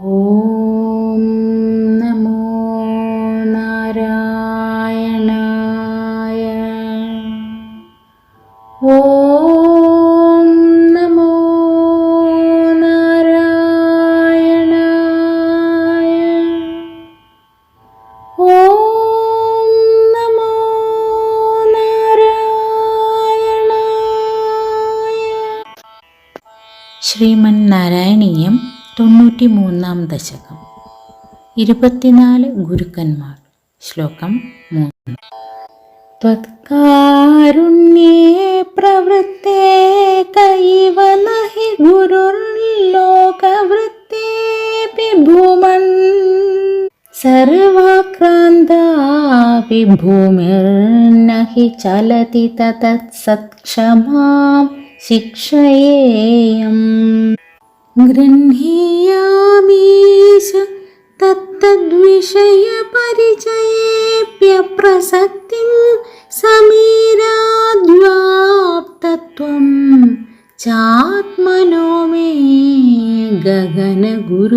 ഓം നമോ നാരായണായ. ഓം നമോ നാരായണായ. ഓം നമോ നാരായണായ. ശ്രീമൻ നാരായണീയം തൊണ്ണൂറ്റി മൂന്നാം ദശകം. ഇരുപത്തിനാല് ഗുരുക്കന്മാർ. ശ്ലോകം മൂന്ന്. ത്വത്കാരുണ്യേ പ്രവൃത്തേ കൈവ നഹി ഗുരുർലോകവൃത്തേപി ഭൂമൻ സർവാക്രാന്ത ഭൂമിർനഹി ചലതി തത്സത്ക്ഷമാം ശിക്ഷയേയം. ഗൃഹീയാമീശ प्रसक्तिं സമീരാദ്വാപ്തത്വം ചാത്മനോ മേ ഗഗനഗുരുവശാത്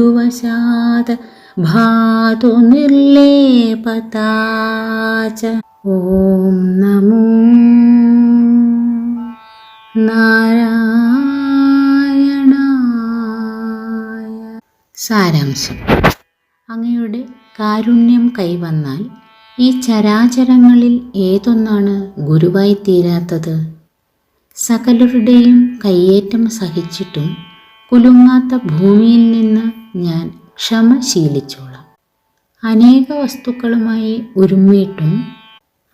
ഭാതു निर्लेपता च ഓം നമോ നാരായണായ സാരാംശം. അങ്ങയുടെ കാരുണ്യം കൈവന്നാൽ ഈ ചരാചരങ്ങളിൽ ഏതൊന്നാണ് ഗുരുവായി തീരാത്തത്? സകലരുടെയും കയ്യേറ്റം സഹിച്ചിട്ടും കുലുങ്ങാത്ത ഭൂമിയിൽ നിന്ന് ഞാൻ ക്ഷമ ശീലിച്ചോളാം. അനേക വസ്തുക്കളുമായി ഒരുമിയിട്ടും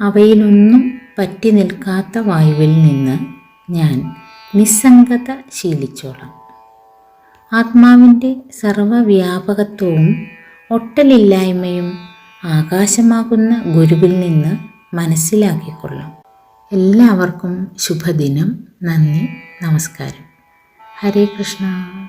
അവയിലൊന്നും പറ്റി നിൽക്കാത്ത വായുവിൽ നിന്ന് ഞാൻ നിസ്സംഗത ശീലിച്ചോളാം. ആത്മാവിന്റെ സർവവ്യാപകത്വവും ഒട്ടലില്ലായ്മയും ആകാശമാകുന്ന ഗുരുവിൽ നിന്ന് മനസ്സിലാക്കിക്കൊള്ളും. എല്ലാവർക്കും ശുഭദിനം. നന്ദി. നമസ്കാരം. ഹരേ കൃഷ്ണ.